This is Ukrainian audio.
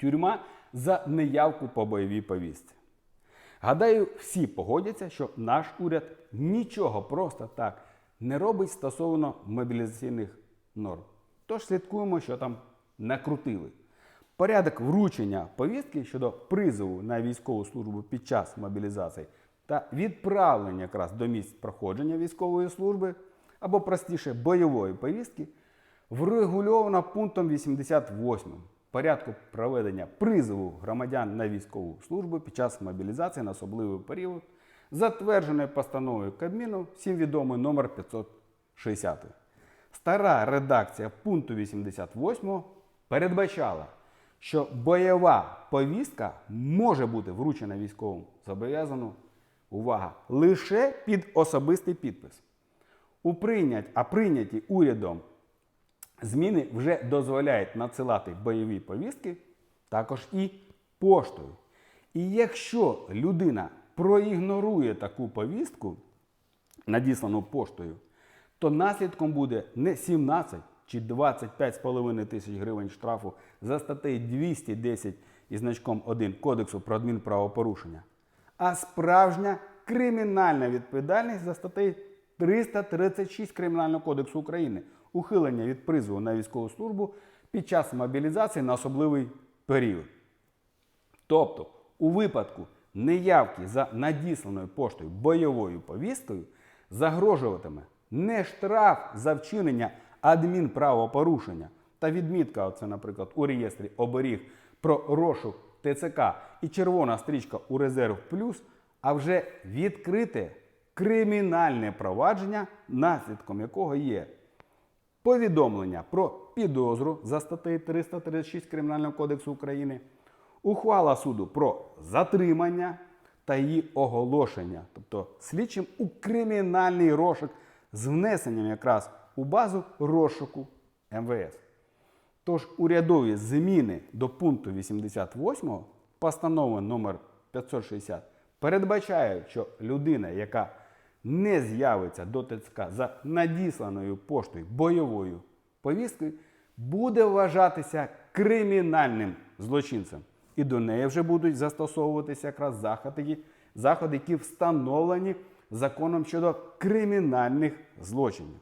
тюрма за неявку по бойовій повістці. Гадаю, всі погодяться, що наш уряд нічого просто так не робить стосовно мобілізаційних норм. Тож слідкуємо, що там накрутили. Порядок вручення повістки щодо призову на військову службу під час мобілізації та відправлення якраз до місць проходження військової служби або простіше бойової повістки врегульовано пунктом 88 порядку проведення призову громадян на військову службу під час мобілізації на особливий період, затвердженої постановою Кабміну, всім відомий номер 560. Стара редакція пункту 88 передбачала, що бойова повістка може бути вручена військовому зобов'язану, увага, лише під особистий підпис. У прийнять, а прийняті урядом зміни вже дозволяють надсилати бойові повістки також і поштою. І якщо людина проігнорує таку повістку, надіслану поштою, то наслідком буде не 17 чи 25,5 тисяч гривень штрафу за статтею 210 і значком 1 Кодексу про адмінправопорушення, а справжня кримінальна відповідальність за статтею 336 Кримінального кодексу України ухилення від призову на військову службу під час мобілізації на особливий період. Тобто, у випадку неявки за надісланою поштою бойовою повісткою загрожуватиме не штраф за вчинення адмінправопорушення та відмітка, оце, наприклад, у реєстрі оберіг про розшук ТЦК і червона стрічка у резерв плюс, а вже відкрите кримінальне провадження, наслідком якого є повідомлення про підозру за статтею 336 Кримінального кодексу України, ухвала суду про затримання та її оголошення, тобто слідчим у кримінальний розшук з внесенням якраз у базу розшуку МВС. Тож урядові зміни до пункту 88 постанови номер 560 передбачають, що людина, яка не з'явиться до ТЦК за надісланою поштою бойовою повісткою, буде вважатися кримінальним злочинцем. І до неї вже будуть застосовуватися якраз заходи, заходи які встановлені законом щодо кримінальних злочинів.